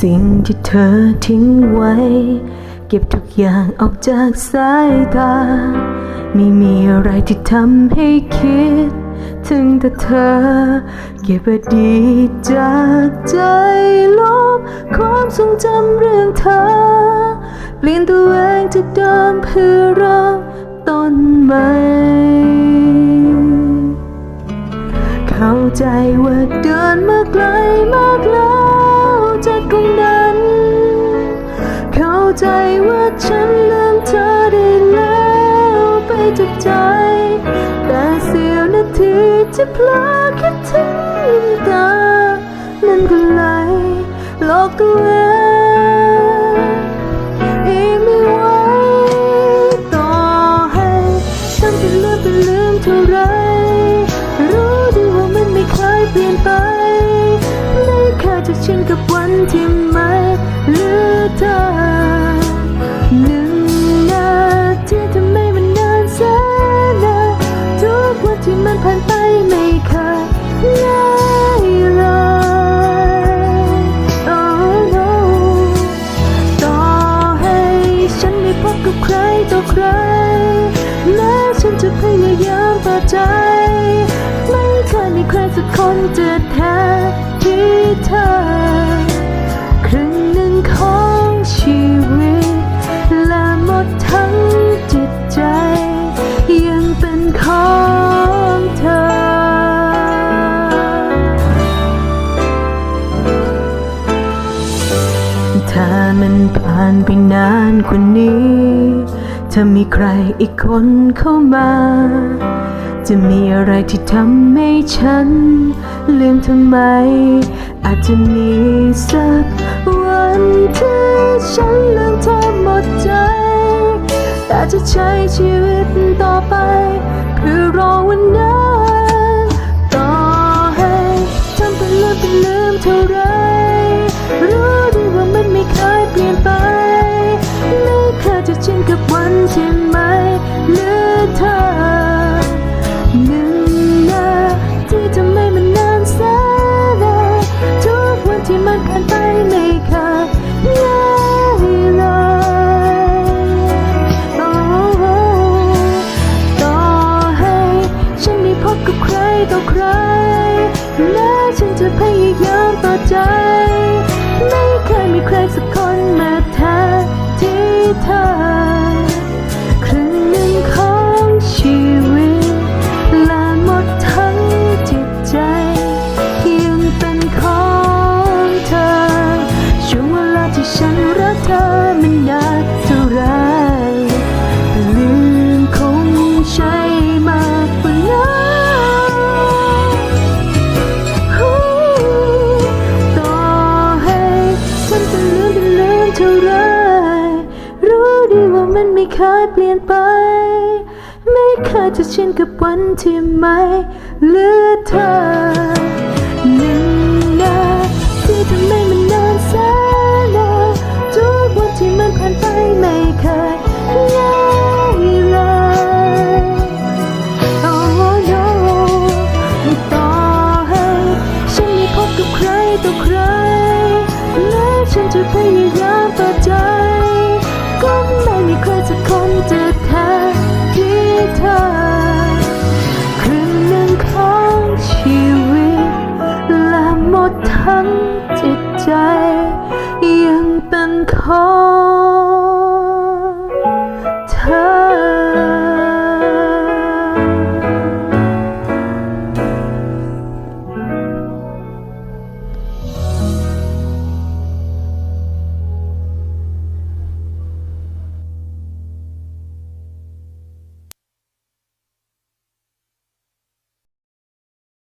สิ่งที่เธอทิ้งไว้ เก็บทุกอย่างออกจากสายตา ไม่มีอะไรที่ทำให้คิด ถึงแต่เธอ เก็บอดีตจากใจลบความทรงจำเรื่องเธอ เปลี่ยนตัวเองจากเดิมเพื่อเริ่มต้นใหม่เข้าใจว่าเดินมาไกล ทีที่เพลอคิดถึงน้ำตานั้นก็ไหลหลอกตัวเองอีกไม่ไหวต่อให้ฉันจะลืมไปลืมเท่าไร รู้ดีว่ามันไม่เคยเปลี่ยนไปไม่เคยจะชินกับวันที่ พยายามเปิดใจ ไม่เคยมีใครสักคนจะแทนที่เธอ ครึ่งหนึ่งของชีวิต และหมดทั้งจิตใจ ยังเป็นของเธอถ้ามันผ่านไปนานกว่านี้ ถ้ามีใครอีกคนเข้ามา จะมีอะไรที่ทำให้ฉัน ลืมทำไม อาจจะมีสักวันที่ฉันลืมเธอหมดใจ แต่จะใช้ชีวิตต่อไป เพื่อรอวันนั้น ไม่ เท่าไรรู้ดีว่ามันไม่เคยเปลี่ยนไป ไม่เคยจะชินกับวันที่ไม่เหลือเธอหนึ่งนาทีทำไมมันนานแสนนานทุกวันที่มันผ่านไปไม่เคยง่ายเลย Oh no ต่อให้ฉันได้พบกับใครต่อใครแม้ฉันจะพยายาม จะแทนที่เธอครึ่งหนึ่งของชีวิต และหมดทั้งจิตใจ ยังเป็นของ